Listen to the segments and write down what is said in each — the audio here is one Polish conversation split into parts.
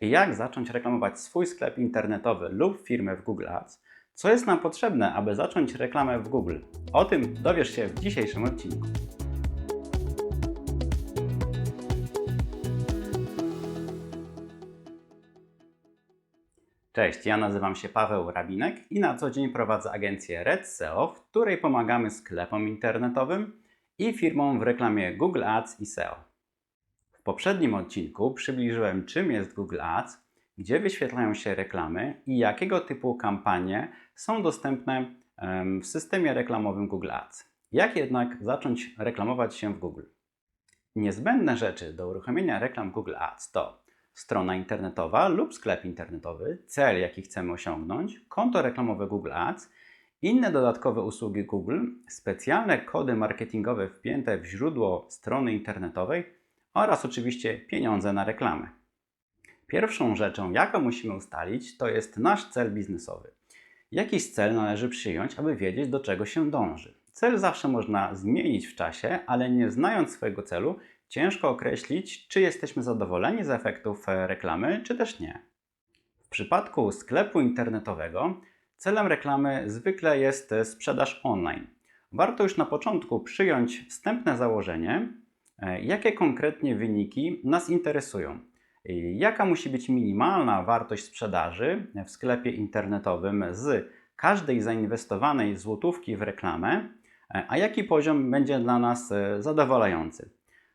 jak zacząć reklamować swój sklep internetowy lub firmę w Google Ads, co jest nam potrzebne, aby zacząć reklamę w Google. O tym dowiesz się w dzisiejszym odcinku. Cześć, ja nazywam się Paweł Rabinek i na co dzień prowadzę agencję Red SEO, w której pomagamy sklepom internetowym i firmom w reklamie Google Ads i SEO. Poprzednim odcinku przybliżyłem, czym jest Google Ads, gdzie wyświetlają się reklamy i jakiego typu kampanie są dostępne w systemie reklamowym Google Ads. Jak jednak zacząć reklamować się w Google? Niezbędne rzeczy do uruchomienia reklam Google Ads to strona internetowa lub sklep internetowy, cel jaki chcemy osiągnąć, konto reklamowe Google Ads, inne dodatkowe usługi Google, specjalne kody marketingowe wpięte w źródło strony internetowej oraz oczywiście pieniądze na reklamę. Pierwszą rzeczą, jaką musimy ustalić, to jest nasz cel biznesowy. Jakiś cel należy przyjąć, aby wiedzieć, do czego się dąży. Cel zawsze można zmienić w czasie, ale nie znając swojego celu, ciężko określić, czy jesteśmy zadowoleni z efektów e, reklamy, czy też nie. W przypadku sklepu internetowego celem reklamy zwykle jest e, sprzedaż online. Warto już na początku przyjąć wstępne założenie, jakie konkretnie wyniki nas interesują. Jaka musi być minimalna wartość sprzedaży w sklepie internetowym z każdej zainwestowanej złotówki w reklamę, a jaki poziom będzie dla nas zadowalający.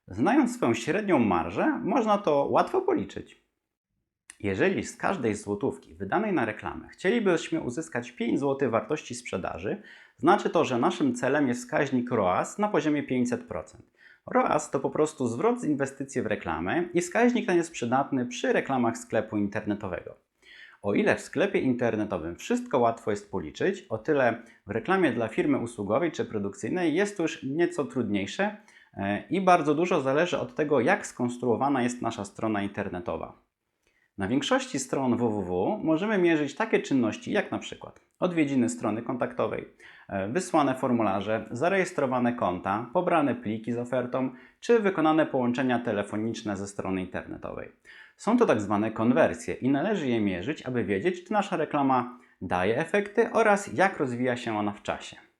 Znając swoją średnią marżę, można to łatwo policzyć. Jeżeli z każdej złotówki wydanej na reklamę chcielibyśmy uzyskać 5 zł wartości sprzedaży, znaczy to, że naszym celem jest wskaźnik ROAS na poziomie 500%. ROAS to po prostu zwrot z inwestycji w reklamę i wskaźnik ten jest przydatny przy reklamach sklepu internetowego. O ile w sklepie internetowym wszystko łatwo jest policzyć, o tyle w reklamie dla firmy usługowej czy produkcyjnej jest to już nieco trudniejsze, i bardzo dużo zależy od tego, jak skonstruowana jest nasza strona internetowa. Na większości stron www możemy mierzyć takie czynności jak na przykład odwiedziny strony kontaktowej, e, wysłane formularze, zarejestrowane konta, pobrane pliki z ofertą czy wykonane połączenia telefoniczne ze strony internetowej. Są to tak zwane konwersje i należy je mierzyć, aby wiedzieć, czy nasza reklama daje efekty oraz jak rozwija się ona w czasie.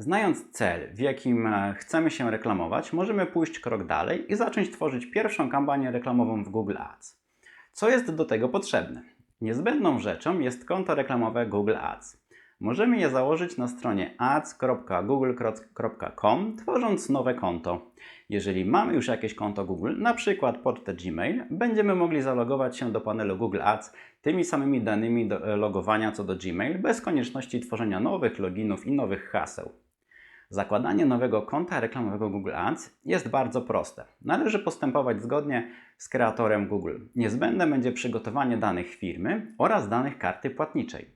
Znając cel, w jakim e, chcemy się reklamować, możemy pójść krok dalej i zacząć tworzyć pierwszą kampanię reklamową w Google Ads. Co jest do tego potrzebne? Niezbędną rzeczą jest konto reklamowe Google Ads. Możemy je założyć na stronie ads.google.com, tworząc nowe konto. Jeżeli mamy już jakieś konto Google, na przykład pocztę Gmail, będziemy mogli zalogować się do panelu Google Ads tymi samymi danymi do e, logowania co do Gmail, bez konieczności tworzenia nowych loginów i nowych haseł. Zakładanie nowego konta reklamowego Google Ads jest bardzo proste. Należy postępować zgodnie z kreatorem Google. Niezbędne będzie przygotowanie danych firmy oraz danych karty płatniczej.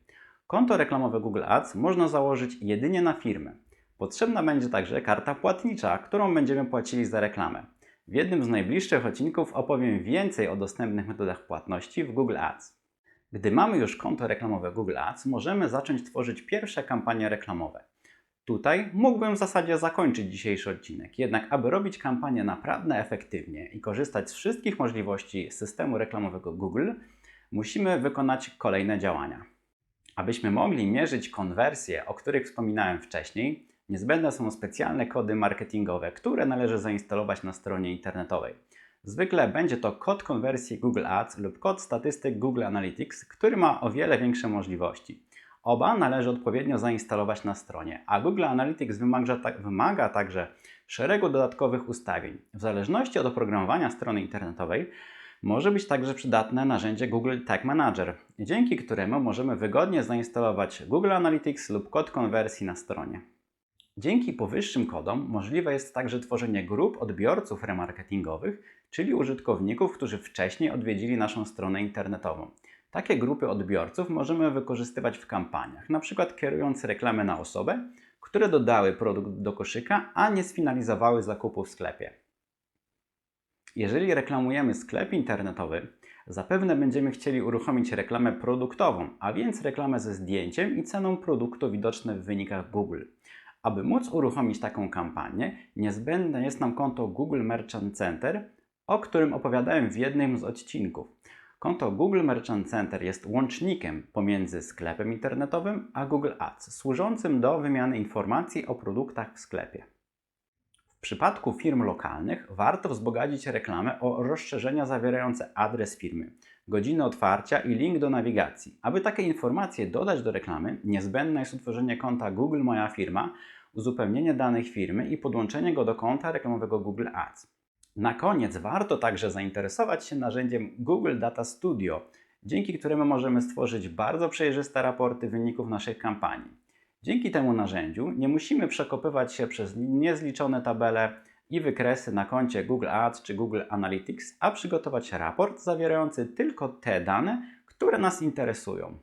Konto reklamowe Google Ads można założyć jedynie na firmę. Potrzebna będzie także karta płatnicza, którą będziemy płacili za reklamę. W jednym z najbliższych odcinków opowiem więcej o dostępnych metodach płatności w Google Ads. Gdy mamy już konto reklamowe Google Ads, możemy zacząć tworzyć pierwsze kampanie reklamowe. Tutaj mógłbym w zasadzie zakończyć dzisiejszy odcinek, jednak aby robić kampanię naprawdę efektywnie i korzystać z wszystkich możliwości systemu reklamowego Google, musimy wykonać kolejne działania. Abyśmy mogli mierzyć konwersje, o których wspominałem wcześniej, niezbędne są specjalne kody marketingowe, które należy zainstalować na stronie internetowej. Zwykle będzie to kod konwersji Google Ads lub kod statystyk Google Analytics, który ma o wiele większe możliwości. Oba należy odpowiednio zainstalować na stronie, a Google Analytics wymaga, wymaga także szeregu dodatkowych ustawień. W zależności od oprogramowania strony internetowej może być także przydatne narzędzie Google Tag Manager, dzięki któremu możemy wygodnie zainstalować Google Analytics lub kod konwersji na stronie. Dzięki powyższym kodom możliwe jest także tworzenie grup odbiorców remarketingowych, czyli użytkowników, którzy wcześniej odwiedzili naszą stronę internetową. Takie grupy odbiorców możemy wykorzystywać w kampaniach, np. kierując reklamę na osobę, które dodały produkt do koszyka, a nie sfinalizowały zakupu w sklepie. Jeżeli reklamujemy sklep internetowy, zapewne będziemy chcieli uruchomić reklamę produktową, a więc reklamę ze zdjęciem i ceną produktu widoczne w wynikach Google. Aby móc uruchomić taką kampanię, niezbędne jest nam konto Google Merchant Center o którym opowiadałem w jednym z odcinków. Konto Google Merchant Center jest łącznikiem pomiędzy sklepem internetowym a Google Ads, służącym do wymiany informacji o produktach w sklepie. W przypadku firm lokalnych warto wzbogacić reklamę o rozszerzenia zawierające adres firmy, godziny otwarcia i link do nawigacji. Aby takie informacje dodać do reklamy, niezbędne jest utworzenie konta Google Moja Firma, uzupełnienie danych firmy i podłączenie go do konta reklamowego Google Ads. Na koniec warto także zainteresować się narzędziem Google Data Studio, dzięki któremu możemy stworzyć bardzo przejrzyste raporty wyników naszych kampanii. Dzięki temu narzędziu nie musimy przekopywać się przez niezliczone tabele i wykresy na koncie Google Ads czy Google Analytics, a przygotować raport zawierający tylko te dane, które nas interesują.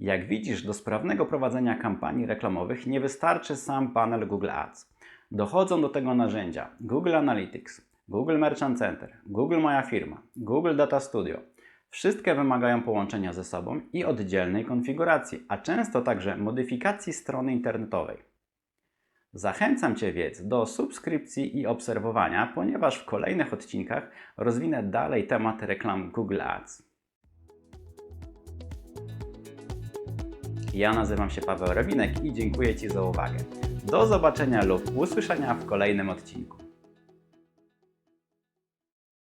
Jak widzisz, do sprawnego prowadzenia kampanii reklamowych nie wystarczy sam panel Google Ads. Dochodzą do tego narzędzia Google Analytics, Google Merchant Center, Google Moja Firma, Google Data Studio. Wszystkie wymagają połączenia ze sobą i oddzielnej konfiguracji, a często także modyfikacji strony internetowej. Zachęcam Cię więc do subskrypcji i obserwowania, ponieważ w kolejnych odcinkach rozwinę dalej temat reklam Google Ads. Ja nazywam się Paweł Rabinek i dziękuję Ci za uwagę. Do zobaczenia lub usłyszenia w kolejnym odcinku.